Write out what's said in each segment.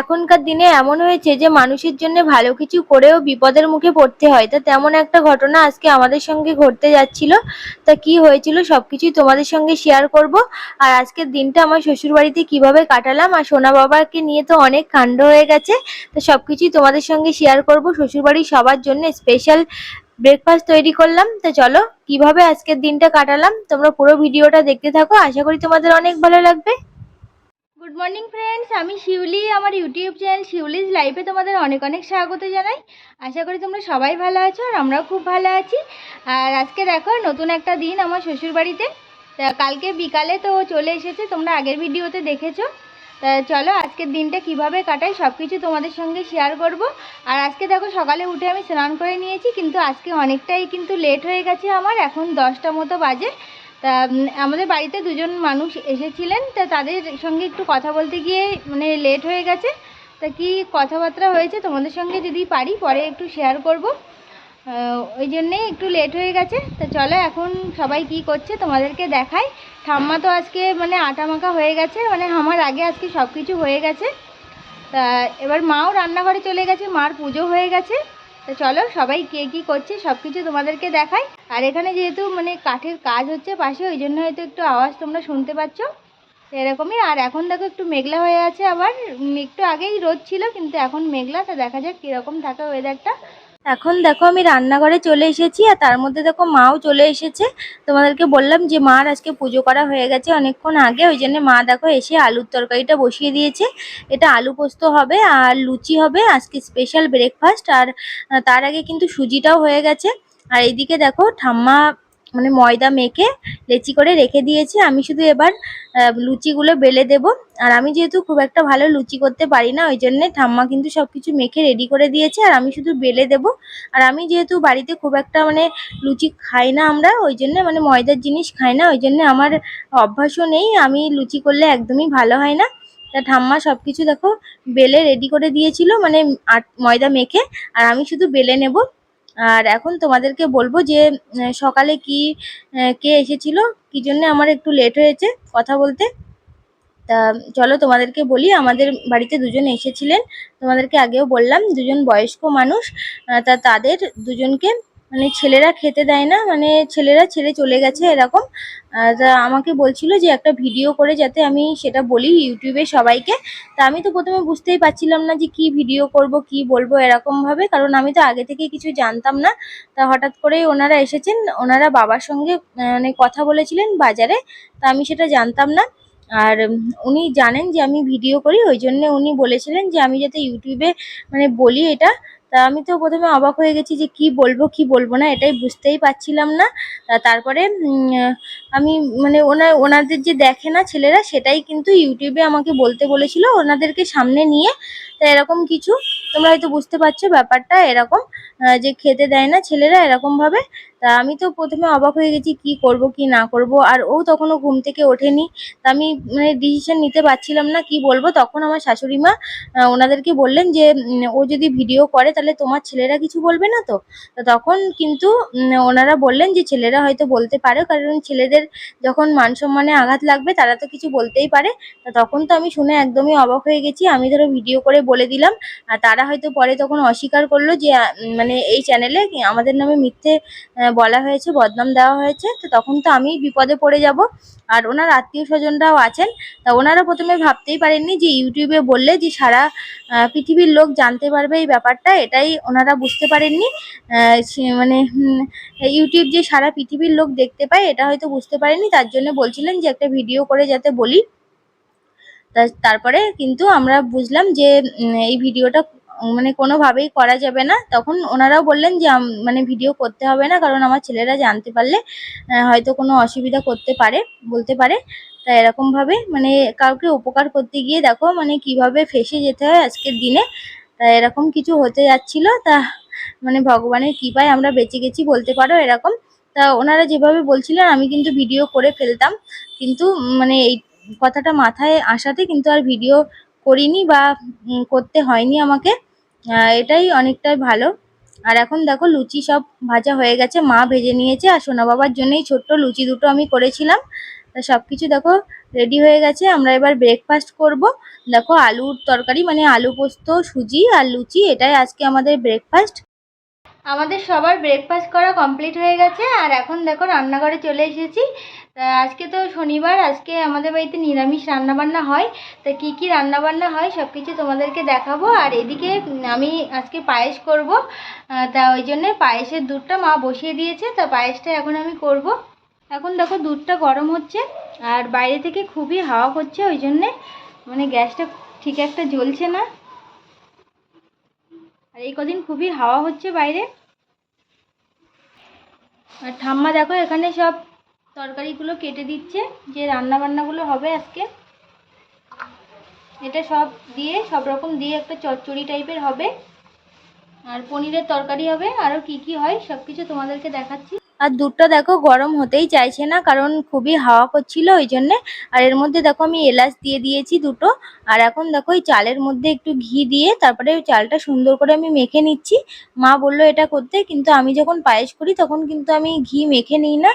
এখনকার দিনে এমন হয়েছে যে মানুষের জন্য ভালো কিছু করেও বিপদের মুখে পড়তে হয়। তা তেমন একটা ঘটনা আজকে আমাদের সঙ্গে ঘটতে যাচ্ছিল। তা কি হয়েছিল সবকিছুই তোমাদের সঙ্গে শেয়ার করব। আর আজকের দিনটা আমার শ্বশুরবাড়িতে কীভাবে কাটালাম আর সোনা বাবাকে নিয়ে তো অনেক কাণ্ড হয়ে গেছে। তো সবকিছুই তোমাদের সঙ্গে শেয়ার করব। শ্বশুরবাড়ির সবার জন্য স্পেশাল ব্রেকফাস্ট তৈরি করলাম। তো চলো, কীভাবে আজকের দিনটা কাটালাম তোমরা পুরো ভিডিওটা দেখতে থাকো। আশা করি তোমাদের অনেক ভালো লাগবে। গুড মর্নিং ফ্রেন্ডস আমি শিউলি, আমার ইউটিউব চ্যানেল শিউলিজ লাইফে তোমাদের অনেক অনেক স্বাগত জানাই। আশা করি তোমরা সবাই ভালো আছো আর আমরাও খুব ভালো আছি। আর আজকে দেখো, নতুন একটা দিন আমার শ্বশুরবাড়িতে। কালকে বিকালে তো চলে এসেছে, তোমরা আগের ভিডিওতে দেখেছ। তা চলো, আজকের দিনটা কীভাবে কাটাই সব কিছু তোমাদের সঙ্গে শেয়ার করব। আর আজকে দেখো, সকালে উঠে আমি স্নান করে নিয়েছি, কিন্তু আজকে অনেকটাই কিন্তু লেট হয়ে গেছে আমার, এখন দশটা মতো বাজে। তা আমাদের বাড়িতে দুজন মানুষ এসেছিলেন, তা তাদের সঙ্গে একটু কথা বলতে গিয়ে মানে লেট হয়ে গেছে। তা কি কথাবার্তা হয়েছে তোমাদের সঙ্গে যদি পারি, পরে একটু শেয়ার করব। ওই জন্যেই একটু লেট হয়ে গেছে। তা চলো এখন সবাই কি করছে তোমাদেরকে দেখাই। ঠাম্মা তো আজকে মানে আটা মাখা হয়ে গেছে মানে আমার আগে আজকে সব কিছু হয়ে গেছে। তা, এবার মাও রান্নাঘরে চলে গেছে, মার পুজো হয়ে গেছে। তো চলো সবাই কে কী করছে সব কিছু তোমাদেরকে দেখাই। আর এখানে যেহেতু মানে কাঠের কাজ হচ্ছে পাশে, ওই জন্য হয়তো একটু আওয়াজ তোমরা শুনতে পাচ্ছ। এরকমই, আর এখন দেখো একটু মেঘলা হয়ে আছে আবার। একটু আগেই রোদ ছিল, কিন্তু এখন মেঘলা, তা দেখা যাক কীরকম থাকে ওয়েদারটা এখন দেখো আমি রান্নাঘরে চলে এসেছি আর তার মধ্যে দেখো মাও চলে এসেছে। তোমাদেরকে বললাম যে মার আজকে পুজো করা হয়ে গেছে অনেকক্ষণ আগে, ওই জন্য মা দেখো এসে আলুর তরকারিটা বসিয়ে দিয়েছে। এটা আলু পোস্ত হবে আর লুচি হবে, আজকে স্পেশাল ব্রেকফাস্ট আর তার আগে কিন্তু সুজিটাও হয়ে গেছে। আর এইদিকে দেখো ঠাম্মা মানে ময়দা মেখে লেচি করে রেখে দিয়েছে। আমি শুধু এবার লুচিগুলো বেলে দেব। আর আমি যেহেতু খুব একটা ভালো লুচি করতে পারি না, ওই জন্যে ঠাম্মা কিন্তু সব কিছু মেখে রেডি করে দিয়েছে। আর আমি শুধু বেলে দেব। আর আমি যেহেতু বাড়িতে খুব একটা মানে লুচি খাই না আমরা, ওই জন্যে মানে ময়দার জিনিস খাই না, ওই জন্যে আমার অভ্যাসও নেই। আমি লুচি করলে একদমই ভালো হয় না। তা ঠাম্মা সব কিছু দেখো, বেলে রেডি করে দিয়েছিল মানে আট, ময়দা মেখে। আর আমি শুধু বেলে নেব। আর এখন তোমাদেরকে বলব যে সকালে কি কে এসেছিল? কি জন্য আমার একটু লেট হয়েছে কথা বলতে? তা, চলো তোমাদেরকে বলি, আমাদের বাড়িতে দুজন এসেছিলেন। তোমাদেরকে আগেও বললাম, দুজন বয়স্ক মানুষ তা তাদের দুজনকে মানে ছেলেরা খেতে দেয় না মানে ছেলেরা ছেড়ে চলে গেছে এরকম। আমাকে বলছিল যে একটা ভিডিও করে যাতে আমি সেটা বলি ইউটিউবে সবাইকে। তা আমি তো প্রথমে বুঝতেই পারছিলাম না যে কি ভিডিও করব, কি বলব এরকম ভাবে, কারণ আমি তো আগে থেকে কিছু জানতাম না। তা হঠাৎ করেই ওনারা এসেছেন, ওনারা বাবার সঙ্গে মানে কথা বলেছিলেন বাজারে। তা আমি সেটা জানতাম না। আর উনি জানেন যে আমি ভিডিও করি, ওই জন্য উনি বলেছিলেন যে আমি যাতে ইউটিউবে মানে বলি এটা। তা আমি তো প্রথমে অবাক হয়ে গেছি যে কি বলব কি বলব না, এটাই বুঝতেই পারছিলাম না। তারপরে আমি মানে ওনার ওনাদের যে দেখে না ছেলেরা, সেটাই কিন্তু ইউটিউবে আমাকে বলতে বলেছিল, ওনাদেরকে সামনে নিয়ে তা এরকম কিছু তোমরা হয়তো বুঝতে পারছ ব্যাপারটা, এরকম যে খেতে দেয় না ছেলেরা এরকম ভাবে তা আমি তো প্রথমে অবাক হয়ে গেছি কি করব, কি না করব, আর ও তখনও ঘুম থেকে ওঠেনি। তা আমি মানে ডিসিশন নিতে পারছিলাম না কি বলব। তখন আমার শাশুড়ি মা ওনাদেরকে বললেন যে ও যদি ভিডিও করে তাহলে তোমার ছেলেরা কিছু বলবে না তো? তো তখন কিন্তু ওনারা বললেন যে, ছেলেরা হয়তো বলতে পারে, কারণ ছেলেদের যখন মান সম্মানে আঘাত লাগবে তারা তো কিছু বলতেই পারে। তা তখন তো আমি শুনে একদমই অবাক হয়ে গেছি। আমি ধরো ভিডিও করে বলে দিলাম। আর তারা হয়তো পরে তখন অস্বীকার করল যে মানে এই চ্যানেলে আমাদের নামে মিথ্যে বলা হয়েছে, বদনাম দেওয়া হয়েছে। তো তখন তো আমি বিপদে পড়ে যাব। আর ওনার আত্মীয় স্বজনরাও আছেন। তা ওনারা প্রথমে ভাবতেই পারেননি যে ইউটিউবে বললে যে সারা পৃথিবীর লোক জানতে পারবে এই ব্যাপারটা। এটাই ওনারা বুঝতে পারেননি। মানে ইউটিউব যে সারা পৃথিবীর লোক দেখতে পায়, এটা হয়তো বুঝতে পারেনি তার জন্য বলছিলেন যে একটা ভিডিও করে যাতে বলি। তারপরে কিন্তু আমরা বুঝলাম যে এই ভিডিওটা মানে কোনোভাবেই করা যাবে না। তখন ওনারাও বললেন যে মানে ভিডিও করতে হবে না, কারণ আমার ছেলেরা জানতে পারলে হয়তো কোনো অসুবিধা করতে পারে, বলতে পারে। তা এরকমভাবে মানে কাউকে উপকার করতে গিয়ে দেখো মানে কীভাবে ফেসে যেতে হয় আজকের দিনে। তা এরকম কিছু হতে যাচ্ছিল, তা মানে ভগবানের কৃপায় আমরা বেঁচে গেছি বলতে পারো এরকম। তা ওনারা যেভাবে বলছিলেন, আমি কিন্তু ভিডিও করে ফেলতাম। কিন্তু মানে এই কথাটা মাথায় আসাতে কিন্তু আর ভিডিও করিনি বা করতে হয়নি আমাকে। এটাই অনেকটাই ভালো। আর এখন দেখো লুচি সব ভাজা হয়ে গেছে, মা ভেজে নিয়েছে আর সোনা বাবার জন্যই ছোট্ট লুচি দুটো আমি করেছিলাম। তা সব কিছু দেখো রেডি হয়ে গেছে, আমরা এবার ব্রেকফাস্ট করব। দেখো আলুর তরকারি মানে আলু পোস্ত, সুজি আর লুচি, এটাই আজকে আমাদের ব্রেকফাস্ট আমাদের সবার ব্রেকফাস্ট করা কমপ্লিট হয়ে গেছে, আর এখন দেখো রান্নাঘরে চলে এসেছি। আজকে তো শনিবার, আজকে আমাদের বাড়িতে নিরামিষ রান্নাবান্না হয়। তা কি কি রান্নাবান্না হয় সব কিছু তোমাদেরকে দেখাবো, আর এদিকে আমি আজকে পায়েস করব। তা ওই জন্যে পায়েসের দুধটা মা বসিয়ে দিয়েছে, তা পায়েসটা এখন আমি করব। এখন দেখো দুধটা গরম হচ্ছে, আর বাইরে থেকে খুবই হাওয়া করছে, ওই জন্যে মানে গ্যাসটা ঠিক একটা জ্বলছে না। আর এই কদিন খুবই হাওয়া হচ্ছে বাইরে। আর ঠাম্মা দেখো এখানে সব তরকারিগুলো কেটে দিচ্ছে, যে রান্না বান্নাগুলো হবে আজকে। এটা সব দিয়ে, সব রকম দিয়ে একটা চচ্চড়ি টাইপের হবে। আর পনিরের তরকারি হবে, আরও কি কি হয় সব কিছু তোমাদেরকে দেখাচ্ছি। আর দুধটা দেখো গরম হতেই চাইছে না, কারণ খুবই হাওয়া করছিল ওই জন্যে। আর এর মধ্যে দেখো আমি এলাচ দিয়ে দিয়েছি দুটো। আর এখন দেখো এই চালের মধ্যে একটু ঘি দিয়ে তারপরে ওই চালটা সুন্দর করে আমি মেখে নিচ্ছি। মা বলল এটা করতে, কিন্তু আমি যখন পায়েস করি তখন কিন্তু আমি ঘি মেখে নিই না।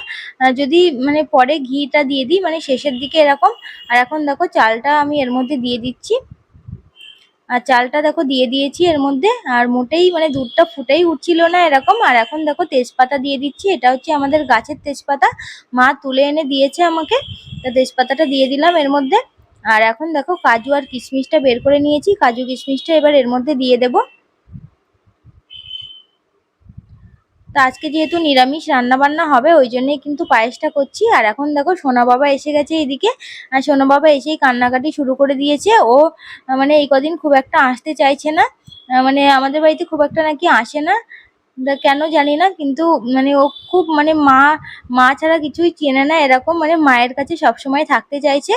যদি মানে পরে ঘিটা দিয়ে দিই মানে শেষের দিকে এরকম। আর এখন দেখো চালটা আমি এর মধ্যে দিয়ে দিচ্ছি। আর চালটা দেখো দিয়ে দিয়েছি এর মধ্যে। আর মোটেই মানে দুধটা ফুটেই উঠছিল না এরকম। আর এখন দেখো তেজপাতা দিয়ে দিচ্ছি। এটা হচ্ছে আমাদের গাছের তেজপাতা। মা তুলে এনে দিয়েছে আমাকে। তা তেজপাতাটা দিয়ে দিলাম এর মধ্যে। আর এখন দেখো কাজু আর কিশমিশটা বের করে নিয়েছি। কাজু কিশমিশটা এবার এর মধ্যে দিয়ে দেবো। তা আজকে যেহেতু নিরামিষ রান্নাবান্না হবে, ওই জন্যই কিন্তু পায়েসটা করছি। আর এখন দেখো, সোনা বাবা এসে গেছে এদিকে। আর সোনা বাবা এসেই কান্নাকাটি শুরু করে দিয়েছে। ও মানে এই কদিন খুব একটা আসতে চাইছে না। মানে আমাদের বাড়িতে খুব একটা নাকি আসে না। কেন জানি না, কিন্তু মানে ও খুব মানে মা মা ছাড়া কিছুই চেনে না এরকম। মানে মায়ের কাছে সবসময় থাকতে চাইছে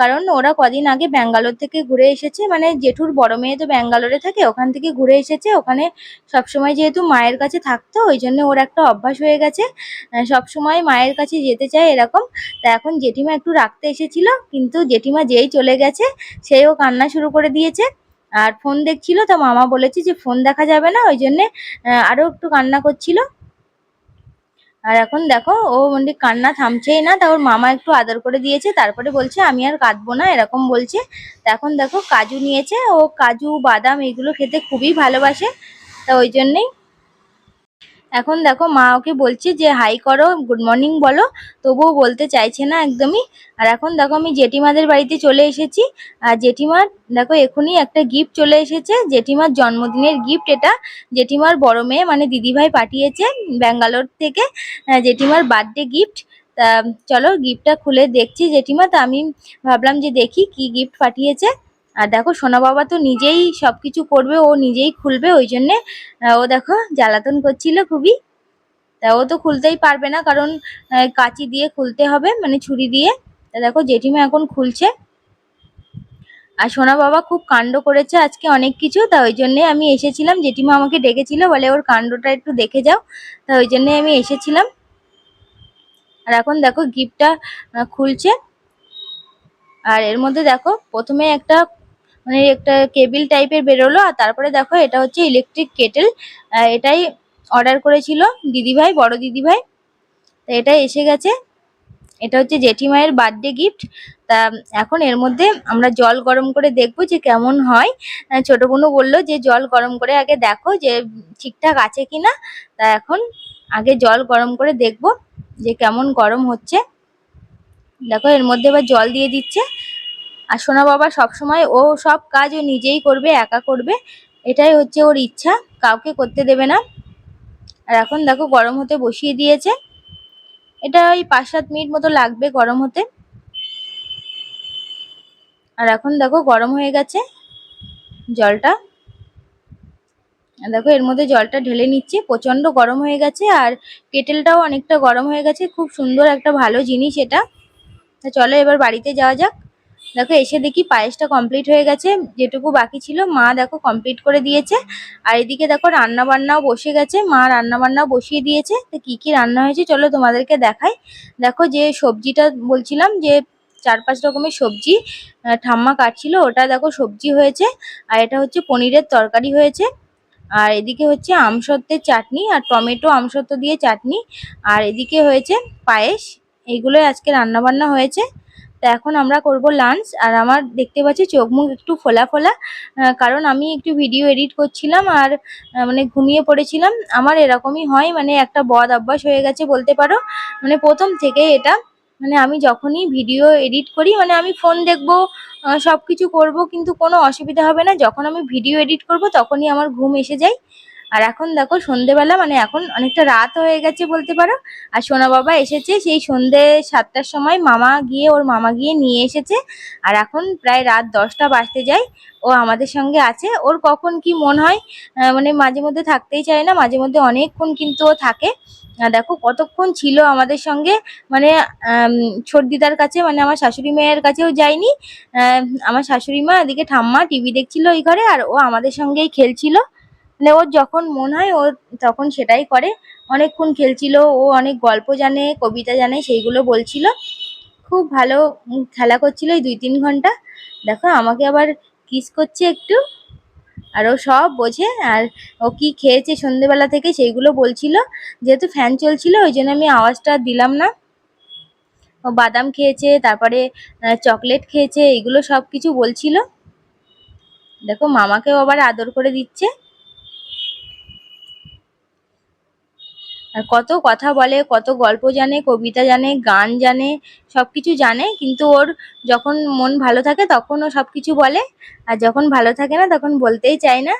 কারণ ওরা কদিন আগে ব্যাঙ্গালোর থেকে ঘুরে এসেছে। মানে জেঠুর বড় মেয়ে তো ব্যাঙ্গালোরে থাকে, ওখান থেকে ঘুরে এসেছে। ওখানে সবসময় যেহেতু মায়ের কাছে থাকতো, ওই জন্য ওর একটা অভ্যাস হয়ে গেছে। সবসময় মায়ের কাছে যেতে চায় এরকম। তা এখন জেঠিমা একটু রাখতে এসেছিল, কিন্তু জেঠিমা যেই চলে গেছে সেও কান্না শুরু করে দিয়েছে। আর ফোন দেখছিল তা মামা বলেছে যে ফোন দেখা যাবে না, ওই জন্যে আরও একটু কান্না করছিল। আর এখন দেখো, ও মানে কান্না থামছেই না, তা ওর মামা একটু আদর করে দিয়েছে, তারপরে বলছে, আমি আর কাঁদবো না, এরকম বলছে। তা এখন দেখো, কাজু নিয়েছে, ও কাজু, বাদাম, এগুলো খেতে খুবই ভালোবাসে, তা ওই জন্যেই এখন দেখো মা ওকে বলছে যে, হাই করো, গুড মর্নিং বলো। তবুও বলতে চাইছে না একদমই। আর এখন দেখো আমি জেঠিমাদের বাড়িতে চলে এসেছি। আর জেঠিমার দেখো এখনই একটা গিফট চলে এসেছে। জেঠিমার জন্মদিনের গিফট এটা। জেঠিমার বড় মেয়ে মানে দিদিভাই পাঠিয়েছে ব্যাঙ্গালোর থেকে জেঠিমার বার্থডে গিফট তা, চলো গিফটটা খুলে দেখছি জেঠিমা। তা আমি ভাবলাম যে দেখি কি গিফট পাঠিয়েছে। আর দেখো সোনা বাবা তো নিজেই সবকিছু করবে, ও নিজেই খুলবে, ওই জন্যে ও দেখো জ্বালাতন করছিল খুবই। তা ও তো খুলতেই পারবে না, কারণ কাঁচি দিয়ে খুলতে হবে মানে ছুরি দিয়ে। তা দেখো জেঠিমা এখন খুলছে। আর সোনা বাবা খুব কাণ্ড করেছে আজকে অনেক কিছু, তা ওই জন্যে আমি এসেছিলাম, জেঠিমা আমাকে ডেকেছিল, বলে ওর কাণ্ডটা একটু দেখে যাও, তা ওই জন্যে আমি এসেছিলাম। আর এখন দেখো গিফটটা খুলছে। আর এর মধ্যে দেখো প্রথমে একটা মানে একটা কেবিল টাইপের বেরোলো আর তারপরে দেখো এটা হচ্ছে ইলেকট্রিক কেটেল এটাই অর্ডার করেছিল দিদিভাই, বড় দিদিভাই। তো এটা এসে গেছে। এটা হচ্ছে জেঠিমায়ের বার্থডে গিফট তা এখন এর মধ্যে আমরা জল গরম করে দেখব যে কেমন হয়। ছোট বোনু বলল যে জল গরম করে আগে দেখো যে ঠিকঠাক আছে কি না তা এখন আগে জল গরম করে দেখব যে কেমন গরম হচ্ছে। দেখো এর মধ্যে এবার জল দিয়ে দিচ্ছে। আর সোনা বাবা সবসময় ও সব কাজ ও নিজেই করবে, একা করবে। এটাই হচ্ছে ওর ইচ্ছা, কাউকে করতে দেবে না। আর এখন দেখো গরম হতে বসিয়ে দিয়েছে। এটা ওই পাঁচ সাত মিনিট মতো লাগবে গরম হতে। আর এখন দেখো গরম হয়ে গেছে জলটা। দেখো এর মধ্যে জলটা ঢেলে নিচ্ছে প্রচণ্ড গরম হয়ে গেছে। আর কেটেলটাও অনেকটা গরম হয়ে গেছে, খুব সুন্দর একটা ভালো জিনিস এটা। তা চলো এবার বাড়িতে যাওয়া যাক। দেখো, এসে দেখি পায়েসটা কমপ্লিট হয়ে গেছে, যেটুকু বাকি ছিল মা দেখো কমপ্লিট করে দিয়েছে। আর এদিকে দেখো রান্না বান্নাও বসে গেছে, মা রান্না বান্নাও বসিয়ে দিয়েছে। তো কি কি রান্না হয়েছে চলো তোমাদেরকে দেখাই। দেখো যে সবজিটা বলছিলাম যে চার পাঁচ রকমের সবজি ঠাম্মা কাটছিল, ওটা দেখো সবজি হয়েছে। আর এটা হচ্ছে পনিরের তরকারি হয়েছে। আর এদিকে হচ্ছে আমসত্ত্বের চাটনি আর টমেটো আমসত্ত্ব দিয়ে চাটনি। আর এদিকে হয়েছে পায়েস, এইগুলোই আজকে রান্না বান্না হয়েছে। তো এখন আমরা করব লাঞ্চ আর আমার দেখতে পাচ্ছি চোখ মুখ একটু ফোলা ফোলা কারণ আমি একটু ভিডিও এডিট করছিলাম আর মানে ঘুমিয়ে পড়েছিলাম। আমার এরকমই হয় মানে একটা বদ অভ্যাস হয়ে গেছে বলতে পারো। মানে প্রথম থেকে এটা মানে আমি যখনই ভিডিও এডিট করি মানে আমি ফোন দেখব সব কিছু করব, কিন্তু কোনো অসুবিধা হবে না। যখন আমি ভিডিও এডিট করব, তখনই আমার ঘুম এসে যায়। আর এখন দেখো সন্ধেবেলা মানে এখন অনেকটা রাত হয়ে গেছে বলতে পারো। আর সোনা বাবা এসেছে, সেই সন্ধে সাতটার সময় মামা গিয়ে, ওর মামা গিয়ে নিয়ে এসেছে। আর এখন প্রায় রাত দশটা বাজতে যায়, ও আমাদের সঙ্গে আছে। ওর কখন কি মন হয় মানে মাঝে মধ্যে থাকতেই চায় না, মাঝে মধ্যে অনেকক্ষণ কিন্তু ও থাকে। দেখো কতক্ষণ ছিল আমাদের সঙ্গে মানে সর্দিদার কাছে মানে আমার শাশুড়ি মেয়ের কাছেও যায়নি। আমার শাশুড়ি মা, এদিকে ঠাম্মা টিভি দেখছিল ওই ঘরে, আর ও আমাদের সঙ্গেই খেলছিল। মানে ওর যখন মন হয়, ও তখন সেটাই করে। অনেকক্ষণ খেলছিল, ও অনেক গল্প জানে, কবিতা জানে, সেইগুলো বলছিল। খুব ভালো খেলা করছিল এই দুই তিন ঘণ্টা। দেখো, আমাকে আবার কিস করছে একটু, আর ও সব বোঝে। আর ও কি খেয়েছে সন্ধেবেলা থেকে সেইগুলো বলছিল। যেহেতু ফ্যান চলছিল, ওই জন্য আমি আওয়াজটা দিলাম না। ও বাদাম খেয়েছে, তারপরে চকলেট খেয়েছে, এইগুলো সব কিছু বলছিল। দেখো, মামাকেও আবার আদর করে দিচ্ছে। আর কত কথা বলে, কত গল্প জানে, কবিতা জানে, গান জানে সব কিছু জানে, কিন্তু ওর যখন মন ভালো থাকে তখন ও সব কিছু বলে, আর যখন ভালো থাকে না তখন বলতেই চায় না।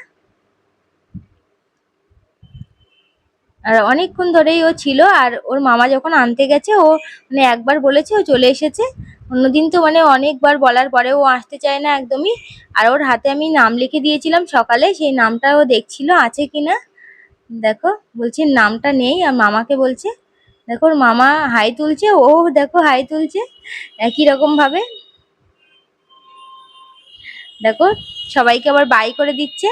আর অনেকক্ষণ ধরেই ও ছিল, আর ওর মামা যখন আনতে গেছে, ও মানে একবার বলেছে, ও চলে এসেছে। অন্যদিন তো মানে অনেকবার বলার পরে ও আসতে চায় না একদমই। আর ওর হাতে আমি নাম লিখে দিয়েছিলাম সকালে, সেই নামটা ও দেখছিল, আছে কিনা? দেখো, বলছি নামটা নেই, আর মামাকে বলছে, দেখো মামা হাই তুলছে, ও দেখো হাই তুলছে, একই রকম ভাবে। দেখো, সবাইকে আবার বাই করে দিচ্ছে,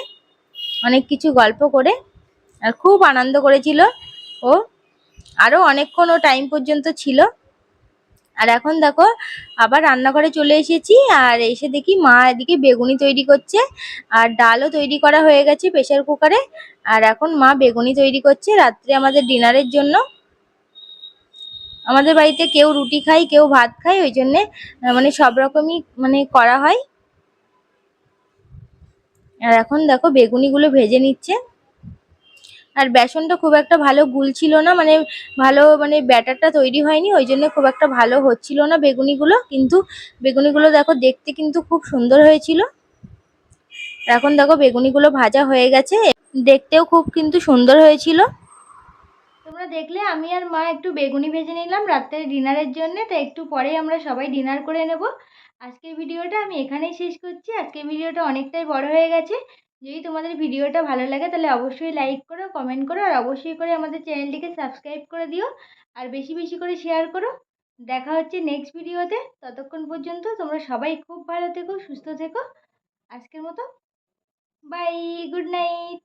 অনেক কিছু গল্প করে, আর খুব আনন্দ করেছিল ও। আরও অনেকক্ষণ ও টাইম পর্যন্ত ছিল। আর এখন দেখো, আবার রান্নাঘরে চলে এসেছি, আর এসে দেখি মা এদিকে বেগুনি তৈরি করছে, আর ডালও তৈরি করা হয়ে গেছে প্রেসার কুকারে আর এখন মা বেগুনি তৈরি করছে রাত্রে আমাদের ডিনারের জন্য। আমাদের বাড়িতে কেউ রুটি খায়, কেউ ভাত খায়, ওই জন্যে মানে সব রকমই মানে করা হয়। আর এখন দেখো বেগুনিগুলো ভেজে নিচ্ছে। আর বেসনটা খুব একটা ভালো গুলছিল না মানে ভালো মানে ব্যাটারটা তৈরি হয়নি, ওই জন্য খুব একটা ভালো হচ্ছিল না বেগুনিগুলো। কিন্তু বেগুনিগুলো দেখো দেখতে কিন্তু খুব সুন্দর হয়েছিল। এখন দেখো বেগুনিগুলো ভাজা হয়ে গেছে, দেখতেও খুব কিন্তু সুন্দর হয়েছিল। তোমরা দেখলে আমি আর মা একটু বেগুনি ভেজে নিলাম রাত্রে ডিনারের জন্য, তো একটু পরেই আমরা সবাই ডিনার করে নেব। আজকের ভিডিওটা আমি এখানেই শেষ করছি, আজকের ভিডিওটা অনেকটাই বড় হয়ে গেছে। যদি তোমাদের ভিডিওটা ভালো লাগে, তাহলে অবশ্যই লাইক করো কমেন্ট করো, আর অবশ্যই করে আমাদের চ্যানেলটিকে সাবস্ক্রাইব করে দিও, আর বেশি বেশি করে শেয়ার করো। দেখা হচ্ছে নেক্সট ভিডিওতে ততক্ষণ পর্যন্ত তোমরা সবাই খুব ভালো থেকো, সুস্থ থেকো। আজকের মতো। Bye good night